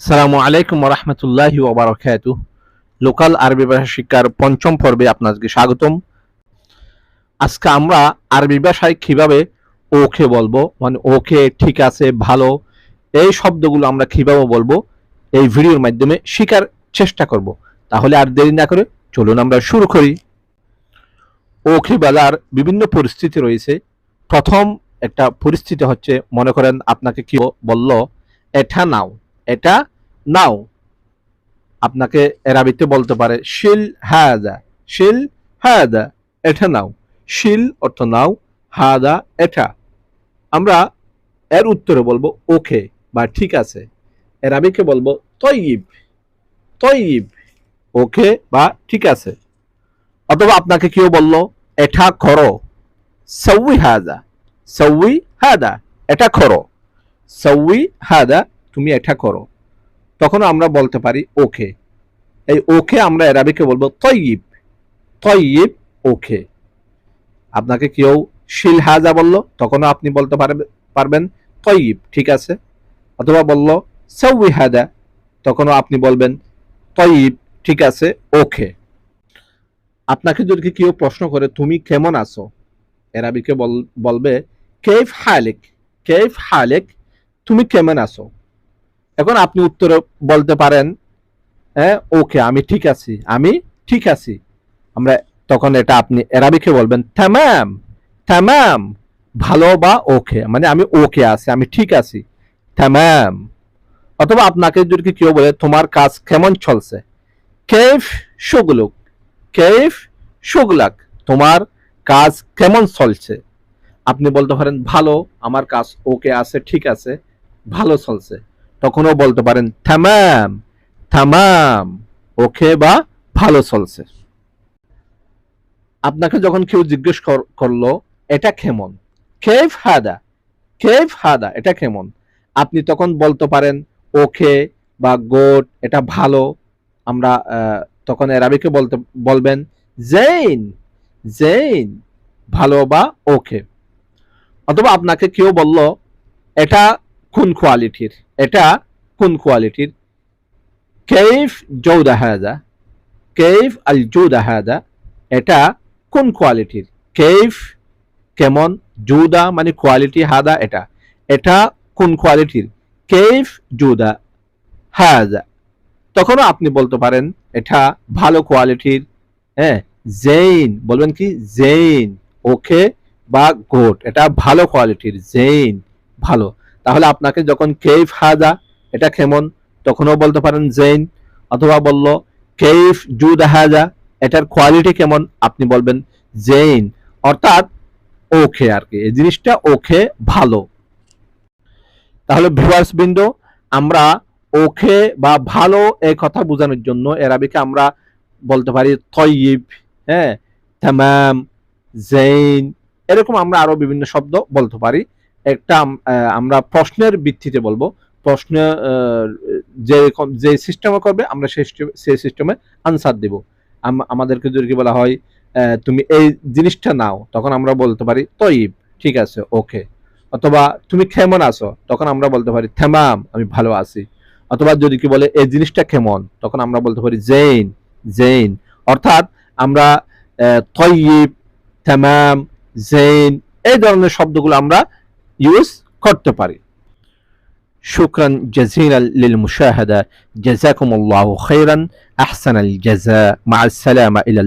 সালামু আলাইকুম রহমতুল্লাহ ওবরাকাত লোকাল আরবি ভাষা শিক্ষার পঞ্চম পর্বে আপনাকে স্বাগতম। আজকে আমরা আরবি ভাষায় কীভাবে ওকে বলব মানে ওকে ঠিক আছে, ভালো, এই শব্দগুলো আমরা কীভাবে বলব, এই ভিডিওর মাধ্যমে শেখার চেষ্টা করব। তাহলে আর দেরি না করে চলুন আমরা শুরু করি। ওকে বেলার বিভিন্ন পরিস্থিতি রয়েছে। প্রথম একটা পরিস্থিতি হচ্ছে, মনে করেন আপনাকে কেউ বলল, এটা নাও। এটা নাও। আপনাকে এরাবিতে বলতে পারে শিল হাদা শিল হাদা, এটা নাও। শিল অর্থ নাও, হাদা, এটা। আমরা এর উত্তরে বলব ওকে বা ঠিক আছে। এরাবিকে বলব তৈব তৈব ওকে বা ঠিক আছে। অথবা আপনাকে কেউ বলল, এটা করো। সৌই হাদা সৌই হাদা, এটা করো। সৌই হাদা তুমি এটা করো। তখন আমরা বলতে পারি, ওকে। এই ওকে আমরা এরাবিকে বলব তৈব তৈব ওকে। আপনাকে কেউ শিল হাজা বলল, তখনও আপনি বলতে পারবে- পারবেন তৈব ঠিক আছে? অথবা বলল সৌই হাদা। তখনও আপনি বলবেন তৈব ঠিক আছে, ওকে। আপনাকে যদি কেউ প্রশ্ন করে, তুমি কেমন আছো? এরাবিকে বল- বলবে, কেফ হালেক? কেফ হালেক, তুমি কেমন আছো? এখন আপনি উত্তরে বলতে পারেন হ্যাঁ ওকে, আমি ঠিক আছি, আমি ঠিক আছি। আমরা তখন এটা আপনি এরাবিকে বলবেন, তামাম তামাম, ভালো বা ওকে? মানে আমি ওকে আছি, আমি ঠিক আছি। তামাম, অথবা আপনাকে যদি কেউ বলে, তোমার কাজ কেমন চলছে? কেফ শুগলুক কেফ শুগলাক তোমার কাজ কেমন চলছে? আপনি বলতে পারেন, ভালো, আমার কাজ ওকে আছে, ঠিক আছে, ভালো চলছে। তখনও বলতে পারেন থামাম থামাম ওকে বা ভালো চলছে। আপনাকে যখন কেউ জিজ্ঞেস কর- করল, এটা কেমন? কেফ হাদা কেফ হাদা, এটা কেমন? আপনি তখন বলতে পারেন ওকে বা গোট, এটা ভালো। আমরা তখন এরাবিকে বলতে, বলবেন, জেইন জেইন, ভালো বা ওকে অথবা আপনাকে কেউ বলল, এটা কোন কোয়ালিটির? এটা কোন কোয়ালিটির? কেফ জৌদা হাদা? কেফ আল জৌদা হাদা? এটা কোন কোয়ালিটির? কেফ কেমন? জুদা মানে কোয়ালিটি হাদা এটা। এটা কোন কোয়ালিটির? কেফ জুদা হাদা। তখনও আপনি বলতে পারেন, এটা ভালো কোয়ালিটির হ্যাঁ জেইন, বলবেন কি? জেইন, ওকে বা গোট, এটা ভালো কোয়ালিটির, জেইন, ভালো। তাহলে আপনাকে যখন কেইফ হাজা, এটা কেমন? তখনও বলতে পারেন জেইন, অথবা বলল কেফ জুদ হাজা, এটার কোয়ালিটি কেমন? আপনি বলবেন জেইন। অর্থাৎ ওকে আর কি, এই জিনিসটা ওকে ভালো। তাহলে ভিউয়ার্স বিন্দু, আমরা ওকে বা ভালো এই কথা বোঝানোর জন্য এরাবিকে আমরা বলতে পারি তয়িব হ্যাঁ তামাম, জেইন, এরকম আমরা আরও বিভিন্ন শব্দ বলতে পারি। একটা আমরা প্রশ্নের ভিত্তিতে বলব। প্রশ্ন যে যে সিস্টেমে করবে, আমরা সেই সেই সিস্টেমে আনসার দেব। আমাদেরকে যদি বলা হয় তুমি এই জিনিসটা নাও, তখন আমরা বলতে পারি তৈব ঠিক আছে, ওকে। অথবা, তুমি কেমন আছো? তখন আমরা বলতে পারি থেমাম আমি ভালো আছি। অথবা, যদি কি বলে, এই জিনিসটা কেমন? তখন আমরা বলতে পারি, জেইন জেইন। অর্থাৎ, আমরা তৈব থেমাম জেইন, এই ধরনের শব্দগুলো আমরা يوز করতে পারি شكرا جزيلا للمشاهدة. جزاكم الله خيرا. أحسن الجزاء. مع السلامة. إلى